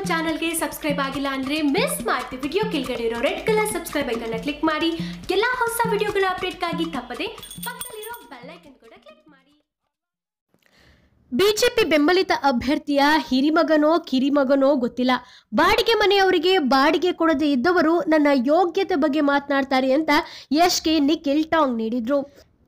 ನಮ್ಮ ಚಾನಲ್ಗೆ ಸಬ್ಸ್ಕ್ರೈಬ್ ಆಗಿಲ್ಲ ಅಂದ್ರೆ ಮಿಸ್ ಮಾಡ್ತಿ ವಿಡಿಯೋ ಕೆಳಗಡೆ ಇರೋ ರೆಡ್ ಕಲರ್ ಸಬ್ಸ್ಕ್ರೈಬ್ ಐಕನ್ನ ಕ್ಲಿಕ್ ಮಾಡಿ. ಎಲ್ಲ ಹೊಸ ವಿಡಿಯೋಗಳ ಅಪ್ಡೇಟ್ಗಾಗಿ ತಪ್ಪದೆ ಪಕ್ಕದಲ್ಲಿರೋ ಬೆಲ್ಲೈಕನ್ ಐಕನ್ ಕೂಡ ಕ್ಲಿಕ್ ಮಾಡಿ. ಬಿಜೆಪಿ ಬೆಂಬಲಿತ ಅಭ್ಯರ್ಥಿಯ ಹಿರಿಮಗನೋ ಕಿರಿಮಗನೋ ಗೊತ್ತಿಲ್ಲ. ಬಾಡಿಗೆ ಮನೆಯವರಿಗೆ ಬಾಡಿಗೆ ಕೊಡದೆ ಇದ್ದವರು ನನ್ನ ಯೋಗ್ಯತೆ ಬಗ್ಗೆ ಮಾತನಾಡ್ತಾರೆ ಅಂತ ಯಶ್ಗೆ ನಿಖಿಲ್ ಟಾಂಗ್ ನೀಡಿದ್ರು.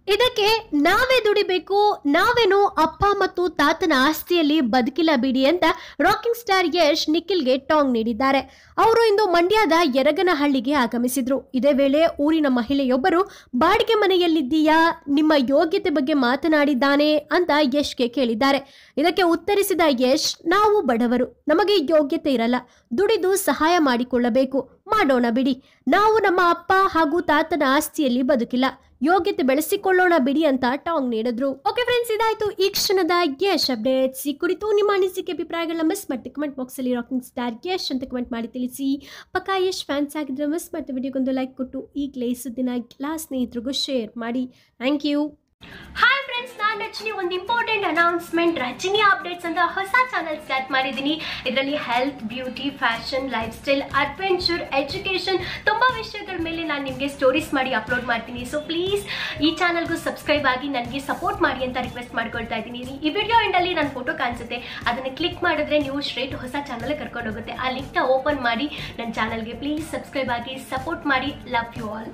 ಇದಕ್ಕೆ ನಾವೇ ದುಡಿಬೇಕು, ನಾವೇನು ಅಪ್ಪ ಮತ್ತು ತಾತನ ಆಸ್ತಿಯಲ್ಲಿ ಬದುಕಿಲ್ಲ ಬಿಡಿ ಅಂತ ರಾಕಿಂಗ್ ಸ್ಟಾರ್ ಯಶ್ ನಿಖಿಲ್ಗೆ ಟಾಂಗ್ ನೀಡಿದ್ದಾರೆ. ಅವರು ಇಂದು ಮಂಡ್ಯದ ಯರಗನಹಳ್ಳಿಗೆ ಆಗಮಿಸಿದ್ರು. ಇದೇ ವೇಳೆ ಊರಿನ ಮಹಿಳೆಯೊಬ್ಬರು, ಬಾಡಿಗೆ ಮನೆಯಲ್ಲಿದ್ದೀಯಾ? ನಿಮ್ಮ ಯೋಗ್ಯತೆ ಬಗ್ಗೆ ಮಾತನಾಡಿದ್ದಾನೆ ಅಂತ ಯಶ್ಗೆ ಕೇಳಿದ್ದಾರೆ. ಇದಕ್ಕೆ ಉತ್ತರಿಸಿದ ಯಶ್, ನಾವು ಬಡವರು, ನಮಗೆ ಯೋಗ್ಯತೆ ಇರಲ್ಲ. ದುಡಿದು ಸಹಾಯ ಮಾಡಿಕೊಳ್ಳಬೇಕು. ಮಾಡೋಣ ಬಿಡಿ. ನಾವು ನಮ್ಮ ಅಪ್ಪ ಹಾಗೂ ತಾತನ ಆಸ್ತಿಯಲ್ಲಿ ಬದುಕಿಲ್ಲ. ಯೋಗ್ಯತೆ ಬೆಳೆಸಿಕೊಳ್ಳೋಣ ಬಿಡಿ ಅಂತ ಟಾಂಗ್ ನೀಡಿದ್ರು. ಓಕೆ ಫ್ರೆಂಡ್ಸ್ ಇದಾಯ್ತು ಈ ಕ್ಷಣದ ಯಶ್ ಅಪ್ಡೇಟ್ಸ್. ಈ ಕುರಿತು ನಿಮ್ಮ ಅನಿಸಿಕೆ, ಅಭಿಪ್ರಾಯಗಳನ್ನ ಮಿಸ್ ಮಾಡಿ ಕಮೆಂಟ್ ಬಾಕ್ಸ್ ಅಲ್ಲಿ ರಾಕಿಂಗ್ ಸ್ಟಾರ್ ಯಶ್ ಅಂತ ಕಮೆಂಟ್ ಮಾಡಿ ತಿಳಿಸಿ. ಪಕ್ಕಾ ಯಶ್ ಫ್ಯಾನ್ಸ್ ಆಗಿದ್ರೆ ಮಿಸ್ ಮಾಡ್ತೀವಿ ವಿಡಿಯೋಗೊಂದು ಲೈಕ್ ಕೊಟ್ಟು ಈ ಕ್ಲೇಸ್ ದಿನ ಎಲ್ಲ ಸ್ನೇಹಿತರಿಗೂ ಶೇರ್ ಮಾಡಿ. ಥ್ಯಾಂಕ್ ಯು ಹಾಯ್ ಫ್ರೆಂಡ್ಸ್ ನಾನು ರಚನಿ ಒಂದು ಇಂಪಾರ್ಟೆಂಟ್ ಅನೌನ್ಸ್ಮೆಂಟ್ ರಚನಿ ಅಪ್ಡೇಟ್ಸ್ ಅಂತ ಹೊಸ ಚಾನಲ್ ಸ್ಟಾರ್ಟ್ ಮಾಡಿದ್ದೀನಿ. ಇದರಲ್ಲಿ health beauty fashion lifestyle adventure education ತುಂಬ ವಿಷಯಗಳ ಮೇಲೆ ನಾನು ನಿಮಗೆ ಸ್ಟೋರೀಸ್ ಮಾಡಿ ಅಪ್ಲೋಡ್ ಮಾಡ್ತೀನಿ. ಸೊ ಪ್ಲೀಸ್ ಈ ಚಾನಲ್ಗೂ ಸಬ್ಸ್ಕ್ರೈಬ್ ಆಗಿ ನನಗೆ ಸಪೋರ್ಟ್ ಮಾಡಿ ಅಂತ ರಿಕ್ವೆಸ್ಟ್ ಮಾಡ್ಕೊಳ್ತಾ ಇದ್ದೀನಿ. ಈ ವಿಡಿಯೋ ಎಂಡಲ್ಲಿ ನನ್ನ ಫೋಟೋ ಕಾಣಿಸುತ್ತೆ. ಅದನ್ನು ಕ್ಲಿಕ್ ಮಾಡಿದ್ರೆ ನೀವು ಸ್ಟ್ರೇಟ್ ಹೊಸ ಚಾನಲ್ ಕರ್ಕೊಂಡು ಹೋಗುತ್ತೆ. ಆ ಲಿಂಕ್ನ ಓಪನ್ ಮಾಡಿ ನನ್ನ ಚಾನಲ್ಗೆ ಪ್ಲೀಸ್ ಸಬ್ಸ್ಕ್ರೈಬ್ ಆಗಿ ಸಪೋರ್ಟ್ ಮಾಡಿ. Love you all